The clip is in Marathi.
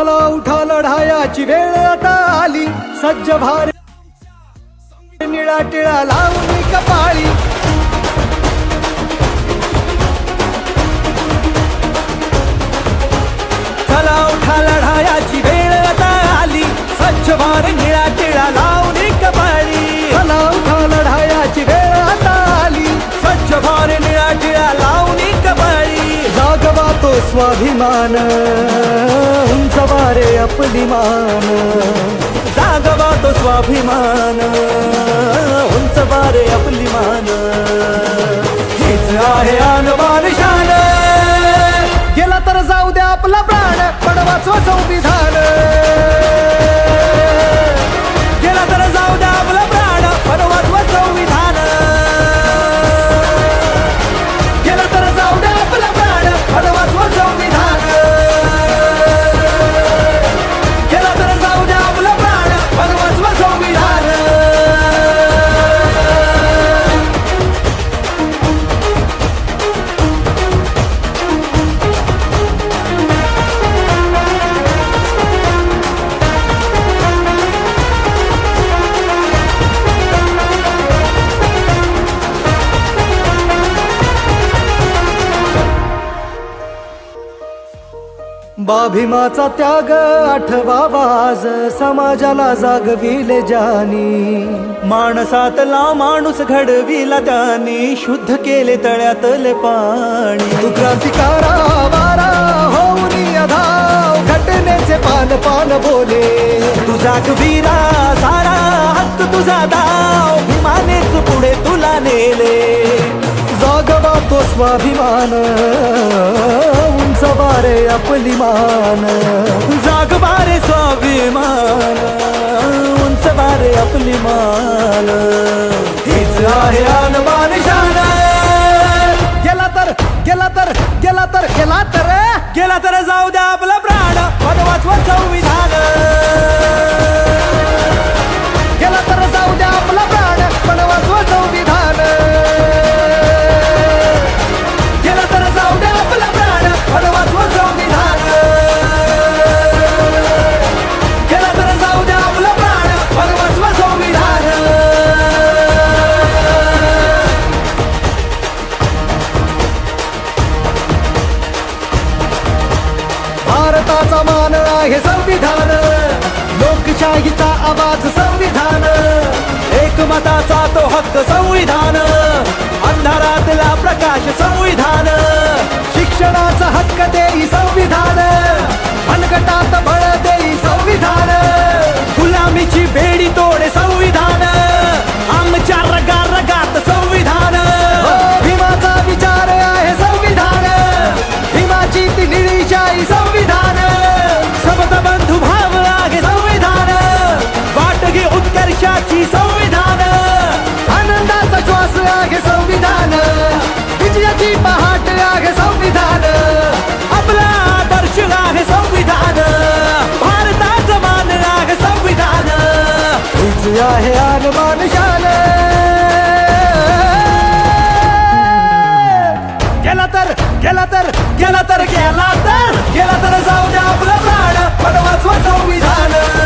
उठा लढायाची वेळ आता आली. सज्ज भार निळा टिळा लावून कपाळी. चला उठा लढायाची वेळ आता आली. सज्ज भार निळा टिळा लावून कपाळी. चला उठा लढायाची वेळ आता आली. सज्ज भार निळा टिळा लावून कपाळी. जागवा तो स्वाभिमान. रे आपली मान। जागवा तो स्वाभिमान। उंच बारे आपली मान। हेच आहे अनमान शान। गेला तर जाऊ द्या आपला प्राण पण वाचवा संविधान। बाभिमाचा त्याग आठवा वाज समाजाला जागविले जानी. माणसातला माणूस घडविला त्यानी शुद्ध केले तळ्यातले पाणी. तू क्रांतिकारा वारा होऊन अधाव घटनेचे पान पान बोले. तुझा जागवीरा सारा हक्क तुझा दाव भीमानेच पुढे तुला नेले. जागवा तो स्वाभिमान वारे आपली मान. जागवारे स्वाभिमान. उंच वारे आपली मान. हेच आहे अनमान शान. गेला तर गेला तर गेला तर गेला तर गेला तर जाऊ द्या. भारताचा मान आहे संविधान. लोकशाहीचा आवाज संविधान. एकमताचा तो हक्क संविधान. ही आहे हनुमान शान। गेला तर गेला तर गेला तर गेला तर गेला तर जाऊ द्या आपलं प्राण. पण वाचवा संविधान